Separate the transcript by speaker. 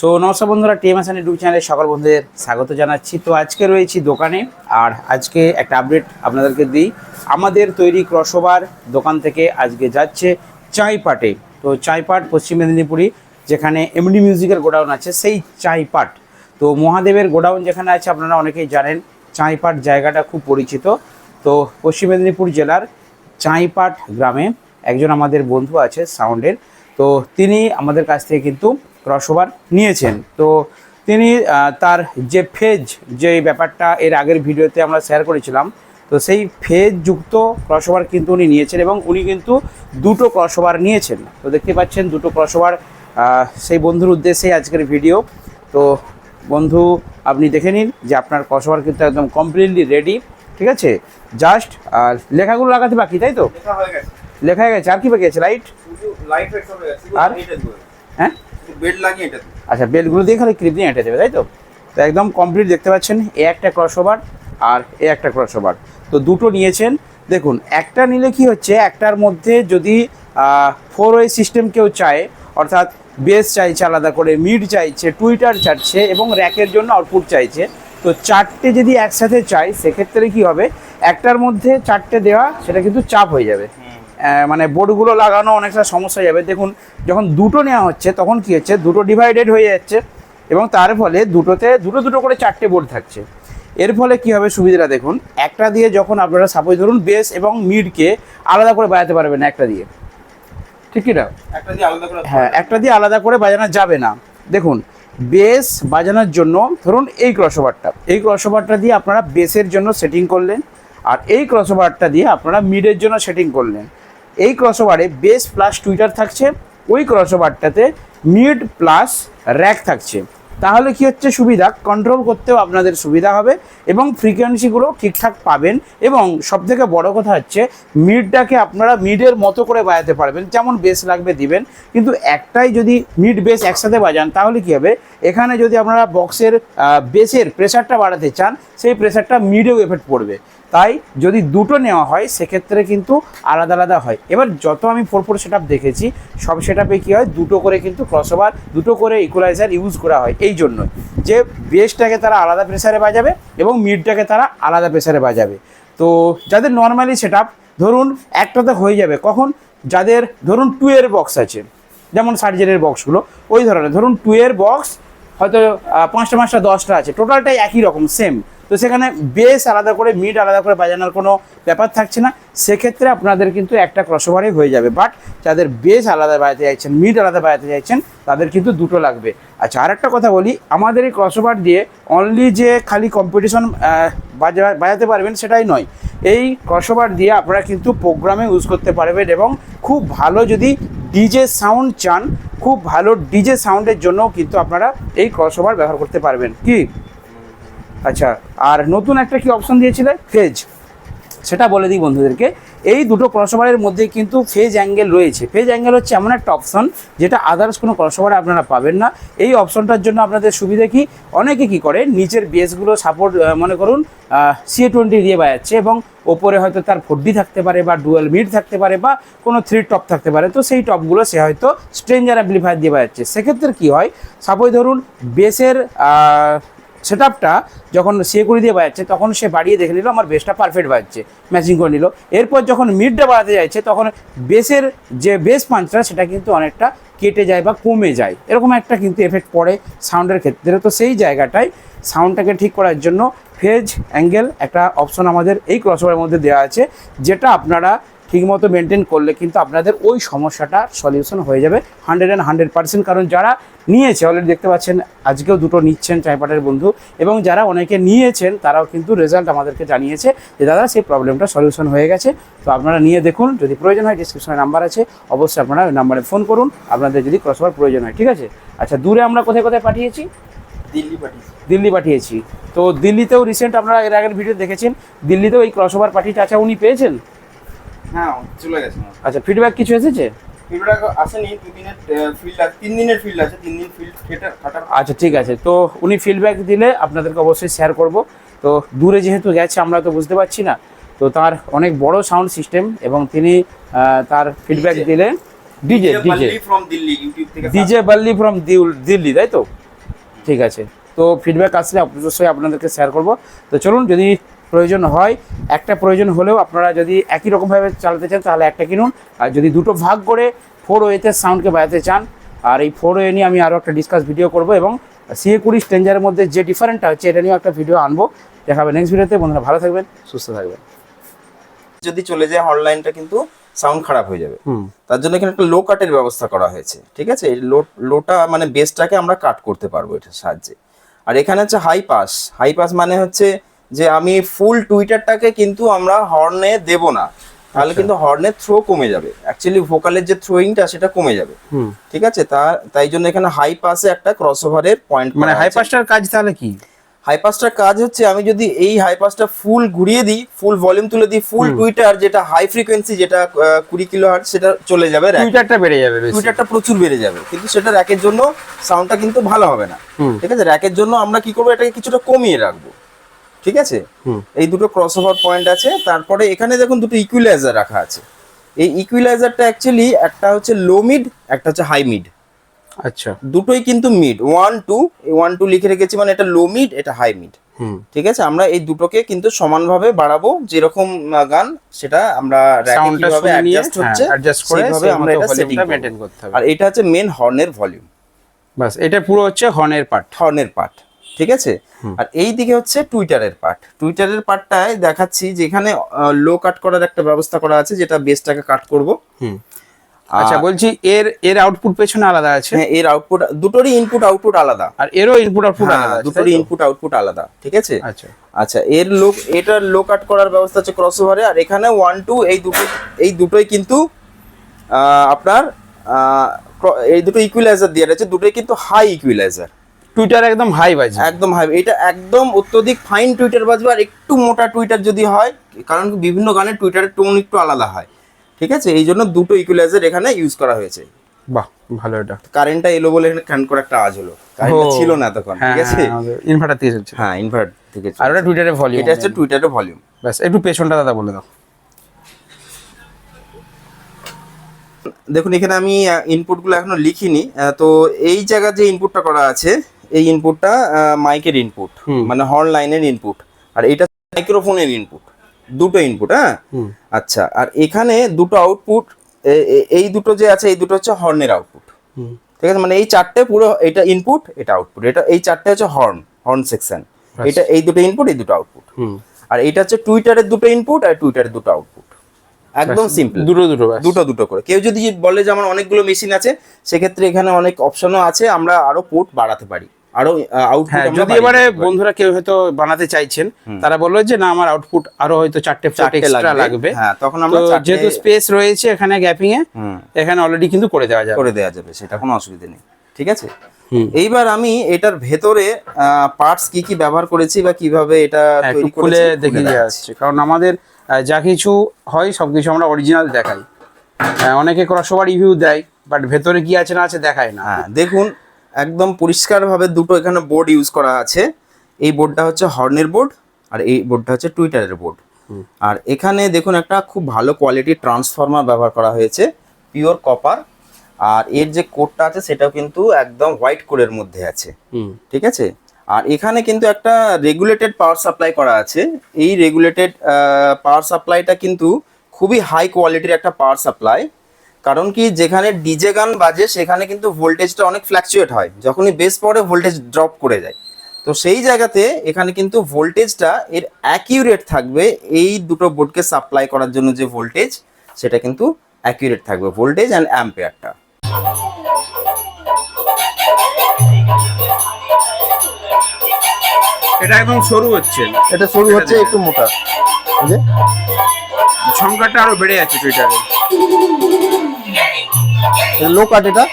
Speaker 1: So নমস্কার বন্ধুরা TMS YouTube চ্যানেলে সকল বন্ধুদের স্বাগত জানাচ্ছি। তো আজকে রয়েছি দোকানে, আর আজকে একটা আপডেট আপনাদেরকে দিই। আমাদের তৈরি ক্রসওভার দোকান থেকে আজকে যাচ্ছে চাইপাটে। তো চাইপাট পশ্চিম মেদিনীপুরি, যেখানে এমডি মিউজিকের গোডাউন আছে, সেই চাইপাট। তো মহাদেবের গোডাউন যেখানে আছে, আপনারা অনেকেই জানেন, চাইপাট জায়গাটা খুব পরিচিত। তো পশ্চিম মেদিনীপুর জেলার চাইপাট গ্রামে একজন আমাদের বন্ধু আছে সাউন্ডের। তো তিনি আমাদের কাছ থেকে কিন্তু ক্রসওভার নিয়েছেন। তো তিনি তার যে ফেজ যে ব্যাপারটা এর আগের ভিডিওতে আমরা শেয়ার করেছিলাম তো সেই ফেজ যুক্ত ক্রসওভার কিন্তু উনি নিয়েছেন এবং উনি কিন্তু দুটো ক্রসওভার নিয়েছেন। তো দেখতে পাচ্ছেন দুটো ক্রসওভার সেই বন্ধুর উদ্দেশ্যে আজকের ভিডিও। তো বন্ধু আপনি দেখে নিন যে আপনার ক্রসওভার কিন্তু একদম কমপ্লিটলি রেডি ঠিক আছে? জাস্ট আর লেখাগুলো লাগাতে বাকি তাই তো?
Speaker 2: লেখা হয়ে গেছে।
Speaker 1: আর কি বাকি আছে? লাইট
Speaker 2: হয়ে
Speaker 1: আর? হ্যাঁ?
Speaker 2: বেড লাগিয়ে
Speaker 1: আচ্ছা বেলগুলো দিয়ে খালি ক্লিপ দিয়ে এঁটে দেবে তাই তো? তো একদম কমপ্লিট দেখতে পাচ্ছেন, এ একটা ক্রসওভার আর এ একটা ক্রসওভার তো দুটো নিয়েছেন। দেখুন, একটা নিলে কি হচ্ছে, একটার মধ্যে যদি ফোর ওয়ে সিস্টেম কেউ চায়, অর্থাৎ বেস চাইছে আলাদা করে মিড চাইছে টুইটার চাইছে এবং র্যাকের জন্য আউটপুট চাইছে, তো চারটে যদি একসাথে চাই, সেক্ষেত্রে কি হবে? একটার মধ্যে চারটে দেওয়া, সেটা কিন্তু চাপ হয়ে যাবে। মানে বোর্ডগুলো লাগানো অনেকটা সমস্যা যাবে। দেখুন যখন দুটো নেওয়া হচ্ছে তখন কি হচ্ছে? দুটো ডিভাইডেড হয়ে যাচ্ছে এবং তার ফলে দুটোতে দুটো দুটো করে চারটে বোর্ড থাকছে। এর ফলে কি হবে সুবিধাটা দেখুন একটা দিয়ে যখন আপনারা সাপোজ ধরুন বেস এবং মিডকে আলাদা করে বাজাতে পারবেন না একটা দিয়ে। ঠিক কি না?
Speaker 2: একটা দিয়ে আলাদা করে
Speaker 1: হ্যাঁ একটা দিয়ে আলাদা করে বাজানো যাবে না। দেখুন বেস বাজানোর জন্য ধরুন এই ক্রসওভারটা এই ক্রসওভারটা দিয়ে আপনারা বেসের জন্য সেটিং করলেন আর এই ক্রসওভারটা দিয়ে আপনারা মিডের জন্য সেটিং করলেন। এই ক্রসওভারে বেস প্লাস টুইটার থাকছে, ওই ক্রসওভারটাতে মিড প্লাস র্যাক থাকছে। তাহলে কি হচ্ছে? সুবিধা কন্ট্রোল করতেও আপনাদের সুবিধা হবে এবং ফ্রিকোয়েন্সিগুলো ঠিকঠাক পাবেন এবং সবথেকে বড় কথা হচ্ছে মিডটাকে আপনারা মিডের মতো করে বাজাতে পারবেন, যেমন বেস লাগবে দিবেন। কিন্তু একটাই যদি মিড বেস একসাথে বাজান, তাহলে কি হবে? এখানে যদি আপনারা বক্সের বেসের প্রেশারটা বাড়াতে চান, সেই প্রেশারটা মিডেও এফেক্ট পড়বে। তাই যদি দুটো নেওয়া হয়, সেক্ষেত্রে কিন্তু আলাদা আলাদা হয়। এবার যত আমি ফোর ফোর সেট দেখেছি, সব সেট আপে কী হয়, দুটো করে কিন্তু ক্রসওভার দুটো করে ইকুয়ালাইজার ইউজ করা হয় এই জন্যই। যে বেসটাকে তারা আলাদা প্রেসারে বাজাবে এবং মিডটাকে তারা আলাদা প্রেসারে বাজাবে। তো যাদের নর্মালি সেট ধরুন একটাতে হয়ে যাবে, কখন? যাদের ধরুন টু এর বক্স আছে, যেমন সার্জেনের বক্সগুলো ওই ধরনের, ধরুন টু এর বক্স হয়তো পাঁচটা পাঁচটা, দশটা আছে টোটালটাই একই রকম সেম তো সেখানে বেস আলাদা করে মিড আলাদা করে বাজানোর কোনো ব্যাপার থাকছে না। সেক্ষেত্রে আপনাদের কিন্তু একটা ক্রসওভারে হয়ে যাবে। বাট যাদের বেস আলাদা বাজাতে চাইছেন মিড আলাদা বাজাতে চাইছেন, তাদের কিন্তু দুটো লাগবে। আচ্ছা আর একটা কথা বলি, আমাদের এই ক্রসওভার দিয়ে অনলি যে খালি কম্পিটিশন বাজাতে পারবেন সেটাই নয়। এই ক্রসওভার দিয়ে আপনারা কিন্তু প্রোগ্রামে ইউজ করতে পারবেন এবং খুব ভালো যদি ডিজে সাউন্ড চান, খুব ভালো ডিজে সাউন্ডের জন্য কিন্তু আপনারা এই ক্রসওভার ব্যবহার করতে পারবেন। কি? আচ্ছা আর নতুন একটা কি অপশন দিয়েছিলে? ফেজ। সেটা বলে দিই বন্ধুদেরকে। এই দুটো ক্রসওভারের মধ্যে কিন্তু ফেজ অ্যাঙ্গেল রয়েছে। ফেজ অ্যাঙ্গেল হচ্ছে এমন একটা অপশন যেটা আদার্স কোনো ক্রসওভারে আপনারা পাবেন না। এই অপশনটার জন্য আপনাদের সুবিধা কি? অনেকে কি করে? নিচের বেসগুলো সাপোর্ট মনে করুন সি টোয়েন্টি দিয়ে বাজাচ্ছে এবং ওপরে হয়তো তার ফোর থাকতে পারে বা ডুয়েল মিড থাকতে পারে বা কোনো থ্রি টপ থাকতে পারে। তো সেই টপগুলো সে হয়তো স্ট্রেঞ্জার অ্যাম্পলিফায়ার দিয়ে বাজাচ্ছে। সেক্ষেত্রে কী হয়? সাপোজ ধরুন বেসের সেট আপটা যখন সে করে দিয়ে বাজাচ্ছে, তখন সে বাড়িয়ে দেখে নিল, আমার বেসটা পারফেক্ট বাজছে ম্যাচিং করে নিল। এরপর যখন মিডটা বাড়াতে যাচ্ছে, তখন বেসের যে বেস পাঞ্চটা সেটা কিন্তু অনেকটা কেটে যায় বা কমে যায়। এরকম একটা কিন্তু এফেক্ট পড়ে সাউন্ডের ক্ষেত্রে। তো সেই জায়গাটায় সাউন্ডটাকে ঠিক করার জন্য ফেজ অ্যাঙ্গেল একটা অপশন আমাদের এই ক্রসওভারের মধ্যে দেওয়া আছে, যেটা আপনারা ঠিকমতো মেনটেন করলে কিন্তু আপনাদের ওই সমস্যাটা সলিউশন হয়ে যাবে হান্ড্রেড অ্যান্ড হান্ড্রেড পার্সেন্ট কারণ যারা নিয়েছে অলরেডি দেখতে পাচ্ছেন আজকেও দুটো নিচ্ছেন চাইপাটের বন্ধু এবং যারা অনেকে নিয়েছেন তারাও কিন্তু রেজাল্ট আমাদেরকে জানিয়েছে যে দাদা সেই প্রবলেমটা সলিউশন হয়ে গেছে। তো আপনারা নিয়ে দেখুন যদি প্রয়োজন হয় ডিসক্রিপশনে নাম্বার আছে অবশ্যই আপনারা ওই নাম্বারে ফোন করুন আপনাদের যদি ক্রসওভার প্রয়োজন হয় ঠিক আছে? আচ্ছা দূরে আমরা কোথায় কোথায় পাঠিয়েছি?
Speaker 2: দিল্লি পাঠিয়েছি।
Speaker 1: দিল্লি পাঠিয়েছি। তো দিল্লিতেও রিসেন্ট আপনারা এর আগের ভিডিও দেখেছেন দিল্লিতেও এই ক্রসওভার পাঠিয়ে আচ্ছা উনি পেয়েছেন?
Speaker 2: হ্যাঁ চলে গেছে
Speaker 1: আচ্ছা ফিডব্যাক কিছু এসেছে?
Speaker 2: ফিল্ডটা আসেনি ফিল্ড তিন দিনের ফিল্ড আছে তিন দিন ফিল্ড কেটে কাটার
Speaker 1: আচ্ছা ঠিক আছে। তো উনি ফিডব্যাক দিলে আপনাদেরকে অবশ্যই শেয়ার করব। তো দূরে যেহেতু গেছে আমরা তো বুঝতে পারছি না। তো তার অনেক বড় সাউন্ড সিস্টেম এবং তিনি তার ফিডব্যাক
Speaker 2: DJ
Speaker 1: দিলে DJ DJ
Speaker 2: from Delhi YouTube থেকে
Speaker 1: ডিজে বাল্লি ফ্রম দিল্লি তাই তো? ঠিক আছে। তো ফিডব্যাক আসলে অবশ্যই আপনাদেরকে শেয়ার করব। তো চলুন যদি প্রয়োজন হয় একটা প্রয়োজন হলেও আপনারা যদি একই রকমভাবে চালাতে চান তাহলে একটা কিনুন। আর যদি দুটো ভাগ করে ফোর ওয়েতে সাউন্ডকে বাজাতে চান আর এই ফোর ওয়ে নিয়ে আমি আরও একটা ডিসকাস ভিডিও করব এবং সিএ কুড়ি স্ট্রেঞ্জারের মধ্যে যে ডিফারেন্টটা হচ্ছে এটা নিয়েও একটা ভিডিও আনব। দেখাবে নেক্সট ভিডিওতে বন্ধুরা ভালো থাকবেন। সুস্থ থাকবেন।
Speaker 2: যদি চলে যায় হর্নলাইনটা কিন্তু সাউন্ড খারাপ হয়ে যাবে।
Speaker 1: হুম।
Speaker 2: তার জন্য এখানে একটা লো কাটের ব্যবস্থা করা হয়েছে ঠিক আছে? এই লো লোটা মানে বেসটাকে আমরা কাট করতে পারব এটার সাহায্যে। আর এখানে হচ্ছে হাই পাস হাই পাস মানে হচ্ছে যে আমি ফুল টুইটারটাকে কিন্তু আমরা হর্নে দেব না। তাহলে
Speaker 1: আচ্ছা।
Speaker 2: কিন্তু হর্নের থ্রো কমে যাবে। অ্যাকচুয়ালি ভোকালের যে থ্রোয়িংটা সেটা কমে যাবে। ঠিক আছে? তাই জন্য এখানে হাই পাসে একটা ক্রস ওভারের পয়েন্ট
Speaker 1: মানে হাই পাসটার কাজ তাহলে কি?
Speaker 2: হাই পাসটার কাজ হচ্ছে আমি যদি এই হাই পাসটা ফুল ঘুরিয়ে দিই ফুল ভলিউম তুলে দিই ফুল টুইটার যেটা হাই ফ্রিকোয়েন্সি যেটা কুড়ি কিলো হার্ট সেটা চলে যাবে।
Speaker 1: টুইটারটা বেড়ে যাবে
Speaker 2: টুইটারটা প্রচুর বেড়ে যাবে। কিন্তু সেটা র্যাকের জন্য সাউন্ডটা কিন্তু ভালো হবে না। ঠিক আছে? র্যাকের জন্য আমরা কি করব? এটাকে কিছুটা কমিয়ে রাখব। ঠিক আছে। এই দুটো ক্রস ওভার পয়েন্ট আছে। তারপরে এখানে দেখুন দুটো ইকুইলাইজার রাখা আছে। এই ইকুইলাইজারটা অ্যাকচুয়ালি একটা হচ্ছে লো মিড একটা হচ্ছে হাই মিড
Speaker 1: আচ্ছা।
Speaker 2: দুটোই কিন্তু mid one two one two লিখে রেখেছি মানে এটা লো মিড এটা হাই মিড ঠিক আছে? আমরা এই দুটোকে কিন্তু সমানভাবে বাড়াবো। যেরকম গান সেটা আমরা কীভাবে অ্যাডজাস্ট হচ্ছে
Speaker 1: অ্যাডজাস্ট করে
Speaker 2: সেইভাবে আমরা এটা সেটিং
Speaker 1: করতে হবে।
Speaker 2: আর এটা হচ্ছে মেন হর্নের ভলিউম
Speaker 1: বাস এটা পুরো হচ্ছে হর্নের পার্ট
Speaker 2: হর্নের পার্ট ঠিক আছে? আর এই দিকে হচ্ছে টুইটারের পার্ট। টুইটারের পার্টটায় দেখাচ্ছি যেখানে লো কাট করার একটা ব্যবস্থা করা আছে যেটা বেসটাকে কাট করব।
Speaker 1: আচ্ছা বলছি এর এর আউটপুট পেছনে আলাদা আছে?
Speaker 2: হ্যাঁ এর আউটপুট দুটোরই ইনপুট আউটপুট আলাদা।
Speaker 1: আর এরও ইনপুট আউটপুট আলাদা
Speaker 2: দুটোরই ইনপুট আউটপুট আলাদা ঠিক আছে?
Speaker 1: আচ্ছা।
Speaker 2: আচ্ছা এর লো এটার লো কাট করার ব্যবস্থা হচ্ছে ক্রস ওভারে আর এখানে ওয়ান টু এই দুটো এই দুটোই কিন্তু আপনার এই দুটো ইকুইলাইজার দিয়ে রয়েছে দুটোই কিন্তু হাই ইকুইলাইজার
Speaker 1: টুইটার একদম হাই বাজে।
Speaker 2: একদম হাই এটা একদম অত্যধিক ফাইন টুইটার বাজবে আর একটু মোটা টুইটার যদি হয় কারণ বিভিন্ন গানের টুইটারের টোন একটু আলাদা হয়। ঠিক আছে? এই জন্য দুটো ইকুইলাইজার এখানে ইউজ করা হয়েছে।
Speaker 1: বাহ ভালো এটা।
Speaker 2: কারেন্টটা এলো বলে এখানে খান করে একটা আওয়াজ হলো। কারেন্টটা ছিল না তখন
Speaker 1: হ্যাঁ
Speaker 2: ঠিক আছে
Speaker 1: ইনভার্টার দিয়ে চলছে
Speaker 2: হ্যাঁ ইনভার্ট থেকে
Speaker 1: আর ওটা টুইটারে ভলিউম
Speaker 2: এটা হচ্ছে টুইটারের ভলিউম
Speaker 1: ব্যাস একটু পেছনটা দাদা বলে দাও।
Speaker 2: দেখুন এখানে আমি ইনপুটগুলো এখনও লিখিনি। তো এই জায়গার যে ইনপুটটা করা আছে এই ইনপুটটা মাইকের ইনপুট। মানে হর্ন লাইনের ইনপুট আর এটা মাইক্রোফোনের ইনপুট দুটো ইনপুট হ্যাঁ? আচ্ছা আর এখানে দুটো আউটপুট এই দুটো যে আছে এই দুটো হচ্ছে হর্নের আউটপুট ঠিক আছে? মানে এই চারটে পুরো এটা ইনপুট এটা আউটপুট এটা এই চারটে হচ্ছে হর্ন হর্ন সেকশন এটা এই দুটো ইনপুট এই দুটো আউটপুট আর এটা হচ্ছে টুইটারের দুটো ইনপুট আর টুইটারের দুটো আউটপুট একদম সিম্পল
Speaker 1: দুটো দুটো
Speaker 2: দুটো দুটো করে। কেউ যদি বলে যে আমার অনেকগুলো মেশিন আছে সেক্ষেত্রে এখানে অনেক অপশনও আছে আমরা আরও পোর্ট বাড়াতে পারি। আরও আউটপুট
Speaker 1: হ্যাঁ যদি এবারে বন্ধুরা কেউ হয়তো বানাতে চাইছেন তারা বলল যে না আমার আউটপুট আরও হয়তো চারটে
Speaker 2: চারটে
Speaker 1: এক্সট্রা
Speaker 2: লাগবে। হ্যাঁ তখন আমরা
Speaker 1: যেহেতু স্পেস রয়েছে এখানে গ্যাপিং এ এখানে অলরেডি কিন্তু করে দেওয়া যাবে।
Speaker 2: করে দেওয়া যাবে সেটা কোনো অসুবিধা নেই। ঠিক আছে? এইবার আমি এটার ভেতরে পার্টস কি কি ব্যবহার করেছি বা কীভাবে এটা
Speaker 1: হ্যাঁ,
Speaker 2: তৈরি
Speaker 1: খুলে দেখে যাচ্ছে। কারণ আমাদের যা কিছু হয় সবকিছু আমরা অরিজিনাল দেখাই। অনেকে ক্রসওভার রিভিউ দেয় বাট ভেতরে কি আছে না আছে দেখায় না।
Speaker 2: দেখুন একদম পরিষ্কারভাবে দুটো এখানে বোর্ড ইউজ করা আছে। এই বোর্ডটা হচ্ছে হর্নের বোর্ড আর এই বোর্ডটা হচ্ছে টুইটারের বোর্ড আর এখানে দেখুন একটা খুব ভালো কোয়ালিটির ট্রান্সফর্মার ব্যবহার করা হয়েছে পিওর কপার আর এর যে কোডটা আছে সেটাও কিন্তু একদম হোয়াইট কোডের মধ্যে আছে। ঠিক আছে? আর এখানে কিন্তু একটা রেগুলেটেড পাওয়ার সাপ্লাই করা আছে। এই রেগুলেটেড পাওয়ার সাপ্লাইটা কিন্তু খুবই হাই কোয়ালিটির একটা পাওয়ার সাপ্লাই কারণ কি যেখানে ডিজে গান বাজে সেখানে কিন্তু ভোল্টেজটা অনেক ফ্ল্যাকচুয়েট হয়। যখনই বেস পড়ে ভোল্টেজ ড্রপ করে যায়। তো সেই জায়গাতে এখানে কিন্তু ভোল্টেজটা এর অ্যাকিউরেট থাকবে। এই দুটো বোর্ডকে সাপ্লাই করার জন্য যে ভোল্টেজ সেটা কিন্তু অ্যাকিউরেট থাকবে। ভোল্টেজ অ্যান্ড অ্যাম্পেয়ারটা
Speaker 1: এটা একদম সরু হচ্ছে।
Speaker 3: এটা শুরু হচ্ছে একটু মোটা। এই
Speaker 1: সংখ্যাটা আরও বেড়ে যাচ্ছে টুইটারে
Speaker 3: লো কাট এটা